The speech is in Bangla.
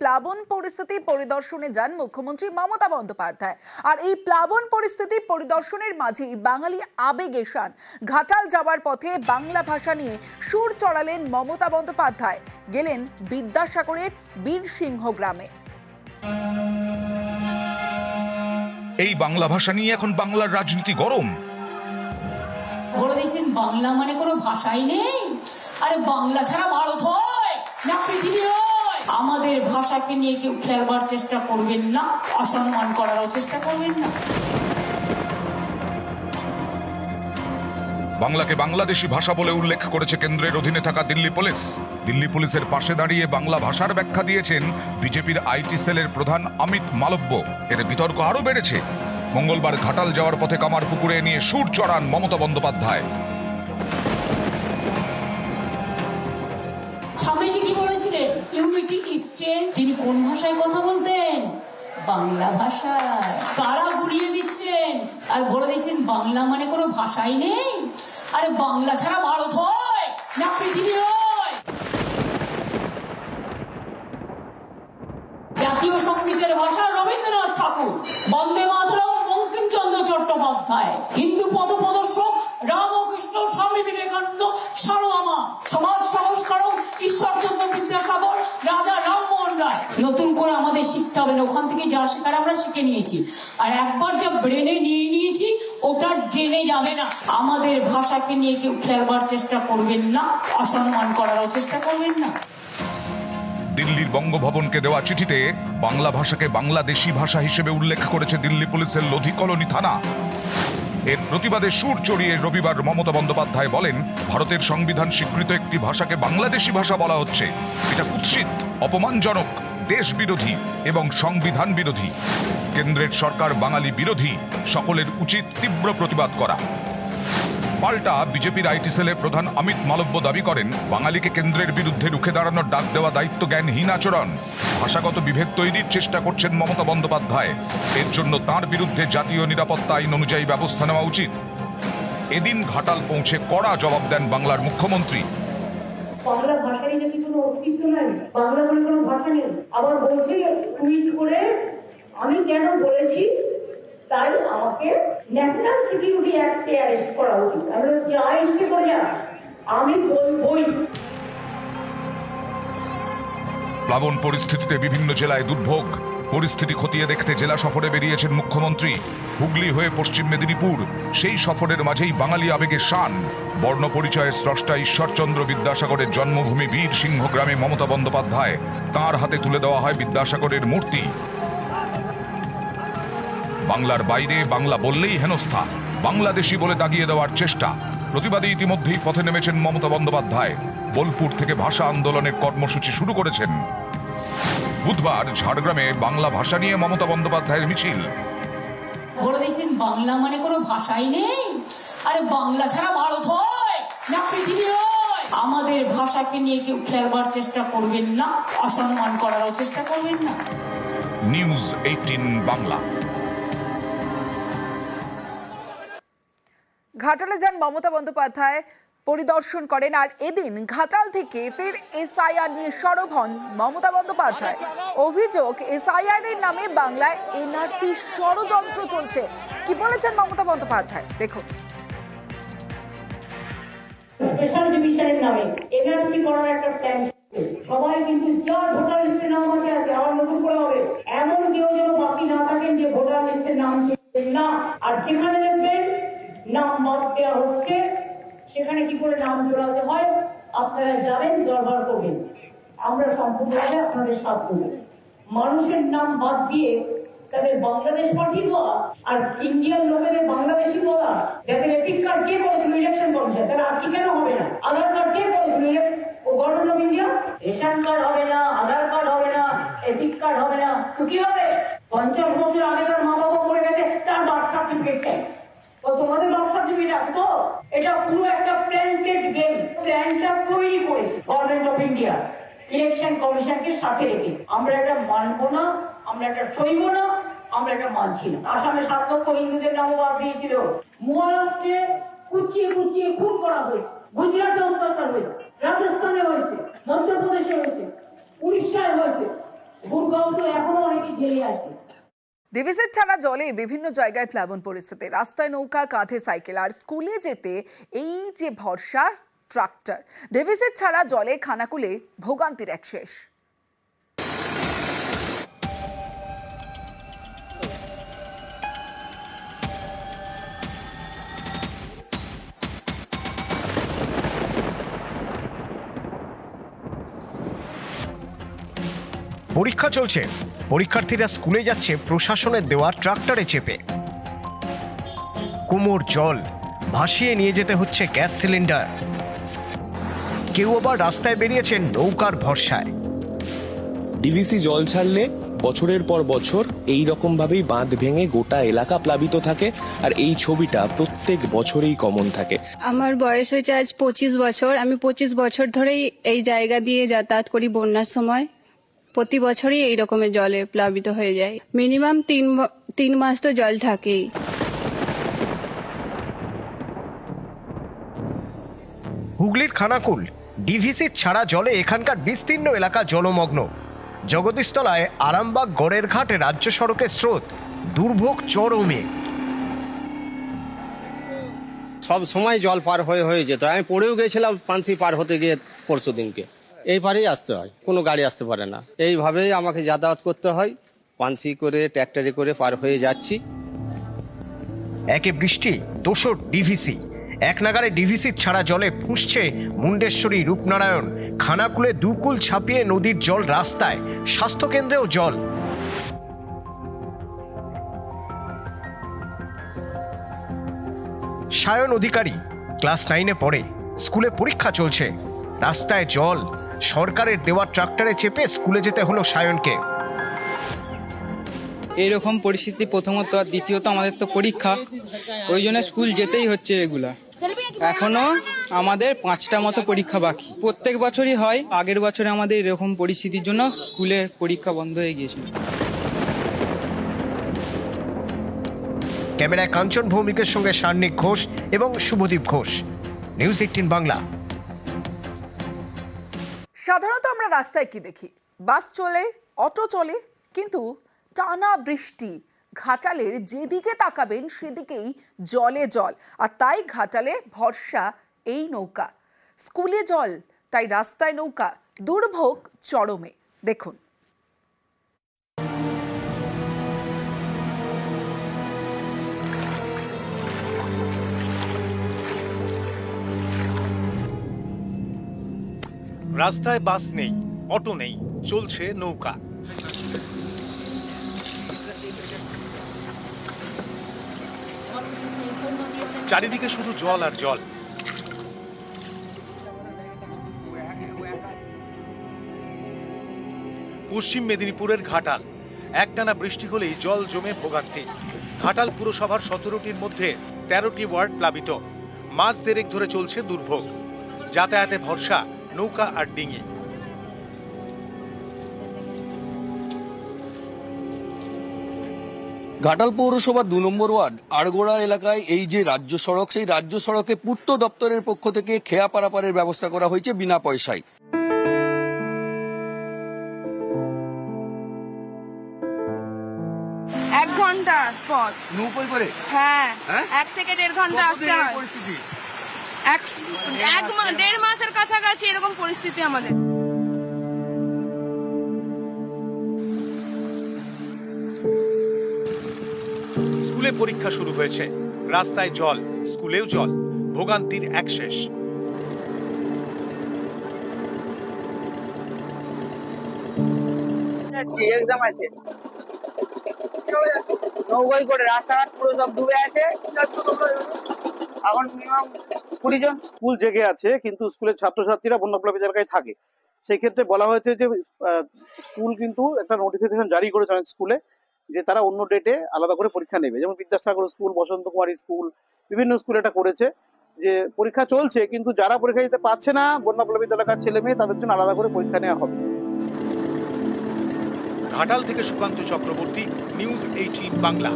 প্লাবন পরিস্থিতি পরিদর্শনে যান মুখ্যমন্ত্রী মমতা বন্দ্যোপাধ্যায়। আর এই প্লাবন পরিস্থিতি পরিদর্শনের মাঝেই বাঙালি আবেগে শান ঘাটাল যাওয়ার পথে বাংলা ভাষা নিয়ে সুর চড়ালেন মমতা বন্দ্যোপাধ্যায়। গেলেন বিদ্যাসাগরের বীরসিংহ গ্রামে। এই বাংলা ভাষা নিয়ে এখন বাংলার রাজনীতি গরম। বাংলা মানে কোনো ভাষাই নেই। আরে বাংলা ছাড়া ভারত হয় না পৃথিবী হয়। আমাদের ভাষাকে নিয়ে কেউ খেলবার চেষ্টা করবেন না, অসম্মান করারও চেষ্টা করবেন না। বাংলাকে বাংলাদেশি ভাষা বলে উল্লেখ করেছে কেন্দ্রের অধীনে থাকা দিল্লি পুলিশ। দিল্লি পুলিশের পাশে দাঁড়িয়ে বাংলা ভাষার ব্যাখ্যা দিয়েছেন বিজেপির আইটি সেলের প্রধান অমিত মালব্য। এর বিতর্ক আরও বেড়েছে। মঙ্গলবার ঘাটাল যাওয়ার পথে কামার পুকুরে নিয়ে সুর চড়ান মমতা বন্দ্যোপাধ্যায়। বলেছিলেন, ইউনিটি স্ট্রেন তিনি কোন ভাষায় কথা বলতেন? বাংলা ভাষায়। কারা গুলিয়ে দিচ্ছেন? আর বলে দিচ্ছেন, বাংলা মানে কোনো ভাষাই নেই? আরে, বাংলা ছাড়া ভারত হয় না পৃথিবী জাতীয় সঙ্গীতের ভাষা রবীন্দ্রনাথ ঠাকুর, বন্দে মাতরম, বঙ্কিমচন্দ্র চট্টোপাধ্যায়, হিন্দু পদ প্রদর্শক রামকৃষ্ণ স্বামী বিবেকানন্দ সারদামা সমাজ সংস্কারক, ঈশ্বরচন্দ্র বিদ্যাসাগর, রাজা রামমোহন রায়। নতুন করে আমাদের শিখতে হবে না, ওখান থেকে যা শেখার আমরা শিখে নিয়েছি। আর একবার যা ব্রেনে নিয়ে নিয়েছি, ওটা ড্রেনে যাবে না। আমাদের ভাষাকে নিয়ে কেউ খেলবার চেষ্টা করবেন না, অসম্মান করারও চেষ্টা করবেন না। দিল্লির বঙ্গভবনকে দেওয়া চিঠিতে বাংলা ভাষাকে বাংলাদেশি ভাষা হিসেবে উল্লেখ করেছে দিল্লি পুলিশের লোধি কলোনি থানা। এর প্রতিবাদে সুর চড়িয়ে রবিবার মমতা বন্দ্যোপাধ্যায় বলেন, ভারতের সংবিধান স্বীকৃত একটি ভাষাকে বাংলাদেশি ভাষা বলা হচ্ছে। এটা কুৎসিত, অপমানজনক দেশ বিরোধী এবং সংবিধান বিরোধী কেন্দ্রের সরকার বাঙালি বিরোধী, সকলের উচিত তীব্র প্রতিবাদ করা। পাল্টা বিজেপির আইটি সেলের প্রধান অমিত মালব্য দাবি করেন, বাঙালিকে কেন্দ্রের বিরুদ্ধে রুখে দাঁড়ানোর ডাক দেওয়া দায়িত্ব জ্ঞানহীন আচরণ। ভাষাগত বিভেদ তৈরির চেষ্টা করছেন মমতা বন্দ্যোপাধ্যায়। এর জন্য তার বিরুদ্ধে জাতীয় নিরাপত্তা আইন অনুযায়ী ব্যবস্থা নেওয়া উচিত। এদিন ঘাটাল পৌঁছে কড়া জবাব দেন বাংলার মুখ্যমন্ত্রী। বাংলা ভাষারই নাকি কোনো অস্তিত্ব নাই? বাংলা বলে কোনো ভাষা নেই? আবার বলছে টুইট করে আমি কেন বলেছি আমাকে ন্যাশনাল সিকিউরিটি অ্যাক্টে অ্যারেস্ট করা উচিত। আমি ইচ্ছে আমি বলবই। প্লাবন পরিস্থিতিতে বিভিন্ন জেলায় দুর্ভোগ। পরিস্থিতি খতিয়ে দেখতে জেলা সফরে বেরিয়েছেন মুখ্যমন্ত্রী। হুগলি হয়ে পশ্চিম মেদিনীপুর, সেই সফরের মাঝেই বাঙালি আবেগে শান। বর্ণ পরিচয়ের স্রষ্টা ঈশ্বরচন্দ্র বিদ্যাসাগরের জন্মভূমি বীর সিংহ গ্রামে মমতা বন্দ্যোপাধ্যায়। তার হাতে তুলে দেওয়া হয় বিদ্যাসাগরের মূর্তি। বাংলার বাইরে বাংলা বললেই হেনস্থা। বাংলাদেশি বলে দাগিয়ে দেওয়ার চেষ্টা। প্রতিবাদে ইতিমধ্যেই পথে নেমেছেন মমতা বন্দ্যোপাধ্যায়। বোলপুর থেকে ভাষা আন্দোলনের কর্মসূচি শুরু করেছেন। বুধবার ঝাড়গ্রামে বাংলা ভাষা নিয়ে মমতা বন্দ্যোপাধ্যায়ের মিছিল। বলে দিচ্ছেন বাংলা মানে কোনো ভাষাই নেই। আরে বাংলা ছাড়া ভারত হয় না পৃথিবী হয়। আমাদের ভাষাকে নিয়ে কেউ খেলবার চেষ্টা করবেন না অসম্মান করারও চেষ্টা করবেন না। News eighteen Bangla. ঘাটালে যান মমতা বন্দ্যোপাধ্যায় পরিদর্শন করেন আর এদিন ঘাটাল থেকে ফের এসআইআর নিয়ে সরব হন মমতা বন্দ্যোপাধ্যায়। অভিযোগ, এসআইআর এর নামে বাংলায় এনআরসি ষড়যন্ত্র চলছে। কি বলেছেন মমতা বন্দ্যোপাধ্যায়? দেখুন। সবাই কিন্তু যার ভোটার লিস্টের নাম আছে আছে আবার নতুন করে হবে এমন কেউ যেন বাকি না থাকেন যে ভোটার লিস্টের নাম ছিলেন না আর যেখানে দেখবেন নাম বাদ দেওয়া হচ্ছে সেখানে কি করে নাম জোড়াতে হয়? আপনারা যাবেন দরবার করবেন। আমরা সম্পূর্ণভাবে আপনাদের সাথ দেব মানুষের নাম বাদ দিয়ে তাদের বাংলাদেশ পাঠিয়ে দেওয়া আর ইন্ডিয়ান লোকেদের বাংলাদেশি বলা, যাদের এপিক কার্ড কে করেছিল ইলেকশন কমিশন তারা আজকে কেন হবে না? আধার কার্ড কে করেছিল ও government of India? Ration card হবে না, আধার কার্ড হবে না এপিক কার্ড হবে না। তো কি হবে? পঞ্চাশ বছর আগেকার মা বাবা মরে গেছে, তার বার্থ সার্টিফিকেট চাই। তোমাদের বার্থ সার্টিফিকেট আছে তো? এটা পুরো তৈরি করেছে গভর্নমেন্ট অফ ইন্ডিয়া ইলেকশন কমিশনকে সাথে রেখে, আমরা এটা মানবো না, আমরা এটা সইব না, আমরা এটা মানছি না। আসামে সাত লক্ষ হিন্দুদের নামও বাদ দিয়েছিল। মহারাষ্ট্রে কুচিয়ে কুচিয়ে খুন করা হয়েছে। গুজরাটে অত্যাচার হয়েছে। রাজস্থানে হয়েছে। মধ্যপ্রদেশে হয়েছে। উড়িষ্যায় হয়েছে। কোথাও তো এখনও অনেকে জেলে আছে। ডিভিসির ছাড়া জলে বিভিন্ন জায়গায় প্লাবন পরিস্থিতি। রাস্তায় নৌকা, কাঁধে সাইকেল। আর স্কুলে যেতে এই যে ভরসা ট্রাক্টর। ডিভিসির ছাড়া জলে খানাকুলে ভোগান্তির এক শেষ। পরীক্ষা চলছে। পরীক্ষার্থীরা স্কুলে যাচ্ছে, প্রশাসনের দেওয়া ট্রাক্টরে চেপে। কোমর জল, ভাসিয়ে নিয়ে যেতে হচ্ছে গ্যাস সিলিন্ডার। কেউ আবার রাস্তায় বেরিয়েছেন নৌকার ভরসায়। ডিভিসি জল ছাড়লে বছরের পর বছর এই রকম ভাবেই বাঁধ ভেঙে গোটা এলাকা প্লাবিত থাকে আর এই ছবিটা প্রত্যেক বছরেই কমন থাকে। আমার বয়স হয়েছে আজ পঁচিশ বছর। আমি পঁচিশ বছর ধরেই এই জায়গা দিয়ে যাতায়াত করি বন্যার সময়। প্রতি বছরই এই রকমের জলে প্লাবিত হয়ে যায়। মিনিমাম তিন তিন মাস তো জল থাকেই। হুগলির খানাকুল ডিভিসি ছাড়া জলে এখানকার বিস্তীর্ণ এলাকা জলমগ্ন। জগদীশতলায় আরামবাগ গড়ের ঘাটে রাজ্য সড়কের স্রোত দুর্ভোগ চরমে। সব সময় জল পার হয়ে হয়ে যেত। আমি পড়েও গেছিলাম পানসি পার হতে গিয়ে পরশু দিনকে। এই পারেই আসতে হয় কোনো গাড়ি আসতে পারে না। এইভাবেই আমাকে যাতায়াত করতে হয় পানসি করে ট্র্যাক্টরে করে পার হয়ে যাচ্ছি। একে বৃষ্টি দোসর ডিভিসি। এক নাগারে ডিভিসি ছাড়া জলে ফুঁসছে মুন্ডেশ্বরী রূপনারায়ণ। খানাকুলে দুকুল ছাপিয়ে নদীর জল রাস্তায়। স্বাস্থ্যকেন্দ্রেও জল। সায়ন অধিকারী ক্লাস নাইনে পড়ে। স্কুলে পরীক্ষা চলছে। রাস্তায় জল। সরকারের দেওয়া ট্রাক্টরে চেপে স্কুলে যেতে হলো সায়নকে। এইরকম পরিস্থিতি প্রথমত আর দ্বিতীয়ত আমাদের তো পরীক্ষা। ওই জন্য স্কুল যেতেই হচ্ছে রেগুলার। এখনও আমাদের পাঁচটা মতো পরীক্ষা বাকি। প্রত্যেক বছরই হয় আগের বছরে আমাদের এরকম পরিস্থিতির জন্য স্কুলে পরীক্ষা বন্ধ হয়ে গিয়েছিল। ক্যামেরায় কাঞ্চন ভৌমিকের সঙ্গে সার্নিক ঘোষ এবং Subhadip Ghosh. News eighteen Bangla. সাধারণত আমরা রাস্তায় কি দেখি? বাস চলে অটো চলে কিন্তু টানা বৃষ্টি ঘাটালের যেদিকে তাকাবেন, সেদিকেই জলে জল। আর তাই ঘাটালে ভরসা এই নৌকা। স্কুলে জল, তাই রাস্তায় নৌকা। দুর্ভোগ চরমে। দেখুন। রাস্তায় বাস নেই, অটো নেই, চলছে নৌকা। চারিদিকে শুধু জল আর জল। পশ্চিম মেদিনীপুরের ঘাটাল। একটানা বৃষ্টি হলেই জল জমে ভোগান্তি। ঘাটাল পুরসভার সতেরোটির মধ্যে তেরোটি ওয়ার্ড প্লাবিত। মাস দেরেক ধরে চলছে দুর্ভোগ। যাতায়াতে ভরসা, নৌকা আর ডিঙি। ঘাটাল পৌরসভার দু নম্বর ওয়ার্ড আড়গোড়া এলাকায় এই যে রাজ্য সড়ক সেই রাজ্য সড়কে পূর্ত দপ্তরের পক্ষ থেকে খেয়া পারাপারের ব্যবস্থা করা হয়েছে বিনা পয়সায়। এক ঘণ্টা পথ। নৌকোই করে? হ্যাঁ হ্যাঁ? এক থেকে দেড় ঘণ্টা আসতে হয়। পরিস্থিতি? এক এক মা- দেড় মাসের কাছাকাছি এরকম পরিস্থিতি আমাদের। স্কুলে পরীক্ষা শুরু হয়েছে। রাস্তায় জল স্কুলেও জল। ভোগান্তির এক শেষ। এক্সাম আছে। নৌকায় করে রাস্তাঘাট পুরো সব ডুবে আছে। এখন মিনিমাম কুড়ি জন। স্কুল জেগে আছে কিন্তু স্কুলের ছাত্রছাত্রীরা এলাকায় থাকে। সেই ক্ষেত্রে বলা হয়েছে যে আহ, স্কুল কিন্তু একটা নোটিফিকেশন জারি করেছে অনেক স্কুলে। যে তারা অন্য ডেটে আলাদা করে পরীক্ষা নেবে। যেমন বিদ্যাসাগর স্কুল, বসন্ত কুমার স্কুল, বিভিন্ন স্কুল এটা করেছে যে পরীক্ষা চলছে, কিন্তু যারা পরীক্ষা দিতে পারছে না বন্যপ্লাবিত এলাকার ছেলে মেয়ে, তাদের জন্য আলাদা করে পরীক্ষা নেওয়া হবে। ঘাটাল থেকে সুকান্ত চক্রবর্তী, নিউজ এইটিন বাংলা।